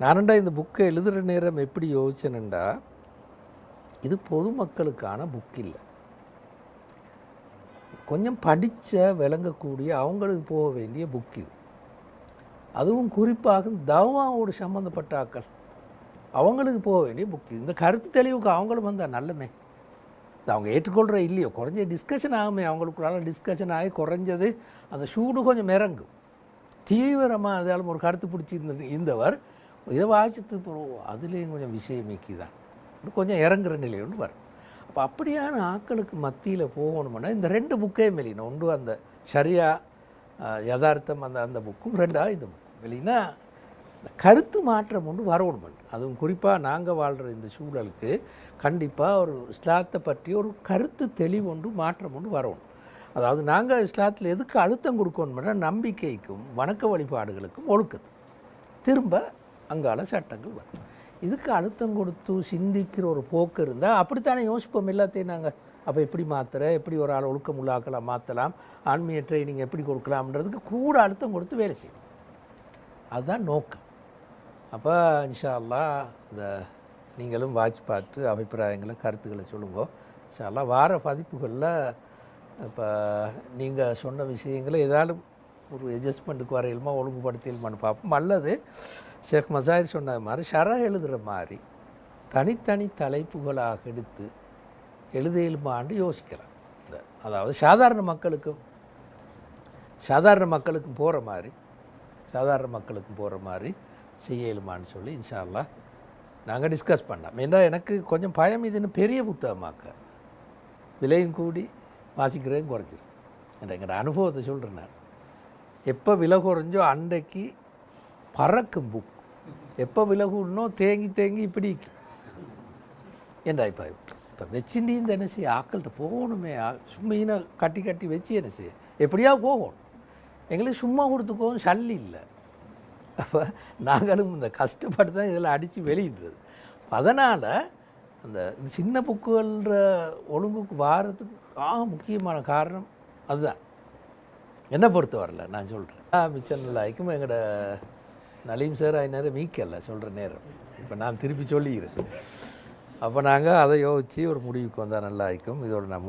நானண்டா இந்த புக்கை எழுதுகிற நேரம் எப்படி யோசிச்சேனுண்டா இது பொதுமக்களுக்கான புக் இல்லை. கொஞ்சம் படித்த விளங்கக்கூடிய அவங்களுக்கு போக வேண்டிய புக் இது. அதுவும் குறிப்பாக தவாவோடு சம்மந்தப்பட்ட ஆக்கள். அவங்களுக்கு போக வேண்டிய புக் இது. இந்த கருத்து தெளிவுக்கு அவங்களும் வந்தால் நல்லமே. இது அவங்க ஏற்றுக்கொள்கிற இல்லையோ குறைஞ்ச டிஸ்கஷன் ஆகுமே. அவங்களுக்குள்ளால டிஸ்கஷன் ஆகி குறைஞ்சது அந்த சூடு கொஞ்சம் இறங்கும் தீவிரமாக அதாலும் ஒரு கருத்து பிடிச்சி இருந்த இருந்தவர் இதை வாசித்து போகிறோம் அதுலேயும் கொஞ்சம் விஷயமிக்குதான் இன்னும் கொஞ்சம் இறங்குற நிலை ஒன்று வரும். அப்போ அப்படியான ஆக்களுக்கு மத்தியில் போகணும்னா இந்த ரெண்டு புக்கையும் வெளியின ஒன்று அந்த சரியா யதார்த்தம் அந்த அந்த புக்கும் ரெண்டாவது இந்த புக்கும். வெளியினா இந்த கருத்து மாற்றம் ஒன்று வரணும் அதுவும் குறிப்பாக நாங்கள் வாழ்கிற இந்த சூழலுக்கு கண்டிப்பாக ஒரு இஸ்லாத்தை பற்றி ஒரு கருத்து தெளிவு ஒன்று மாற்றம் ஒன்று வரணும். அதாவது நாங்கள் இஸ்லாத்தில் எதுக்கு அழுத்தம் கொடுக்கணும்னா நம்பிக்கைக்கும் வணக்க வழிபாடுகளுக்கும் ஒழுக்கத்து. திரும்ப அங்கால சட்டங்கள் வரும். இதுக்கு அழுத்தம் கொடுத்து சிந்திக்கிற ஒரு போக்கு இருந்தால் அப்படித்தானே யோசிப்போம். எல்லாத்தையும் நாங்கள் அப்போ எப்படி மாற்றுற எப்படி ஒரு ஆள் ஒழுக்கம் உள்ளாக்கலாம் மாற்றலாம் ஆன்மீக ட்ரைனிங் எப்படி கொடுக்கலாம்ன்றதுக்கு கூட அழுத்தம் கொடுத்து வேலை செய்யும் அதுதான் நோக்கம். அப்போ இன்ஷால்லா இந்த நீங்களும் வாட்ச் பார்த்து அபிப்பிராயங்களை கருத்துக்களை சொல்லுங்க. இன்ஷா வார பதிப்புகளில் இப்போ நீங்கள் சொன்ன விஷயங்களை ஏதாலும் ஒரு அட்ஜஸ்ட்மெண்ட்டுக்கு வரையிலுமா ஒழுங்குபடுத்தியலுமான்னு பார்ப்போம். அல்லது ஷேக் மசாயிர் சொன்ன மாதிரி ஷரா எழுதுகிற மாதிரி தனித்தனி தலைப்புகளாக எடுத்து எழுதியலுமான்னு யோசிக்கலாம். இந்த அதாவது சாதாரண மக்களுக்கும் சாதாரண மக்களுக்கும் போகிற மாதிரி சாதாரண மக்களுக்கும் போகிற மாதிரி செய்யலுமான்னு சொல்லி இன்ஷால்லா நாங்கள் டிஸ்கஸ் பண்ணோம் ஏன்னா எனக்கு கொஞ்சம் பயம் இதுன்னு பெரிய புத்தகமாக்க விலையும் கூடி வாசிக்கிறதையும் குறைஞ்சிரும். என்ற எங்களோட அனுபவத்தை சொல்கிறேன் நான். எப்போ விலை குறைஞ்சோ அன்றைக்கு பறக்கும் புக் எப்போ விலை தேங்கி தேங்கி இப்படி ஏண்டா இப்போ இப்போ வச்சுட்டு இந்த என்ன செய்ய ஆக்கள்கிட்ட போகணுமே ஆ- சும்மா கட்டி கட்டி வச்சு என்ன செய்ய? எப்படியா போகணும் எங்களுக்கு சும்மா கொடுத்துக்கவும் சல்லி இல்லை. அப்போ நாங்களும் இந்த கஷ்டப்பட்டு தான் இதில் அடித்து வெளியிடுறது. அதனால் அந்த இந்த சின்ன புக்குகள்ன்ற ஒழுங்குக்கு வாரத்துக்கு ஆக முக்கியமான காரணம் அதுதான். என்னை பொறுத்த வரல நான் சொல்கிறேன் ஆ மிச்சம் நல்லாய்க்கும் எங்களோட நலீம் சார் நேரம் மீக்கல்ல சொல்கிற நேரம். இப்போ நான் திருப்பி சொல்லிக்கிறேன். அப்போ நாங்கள் அதை யோசித்து ஒரு முடிவுக்கு வந்தால் நல்லா இருக்கும். இதோட நான்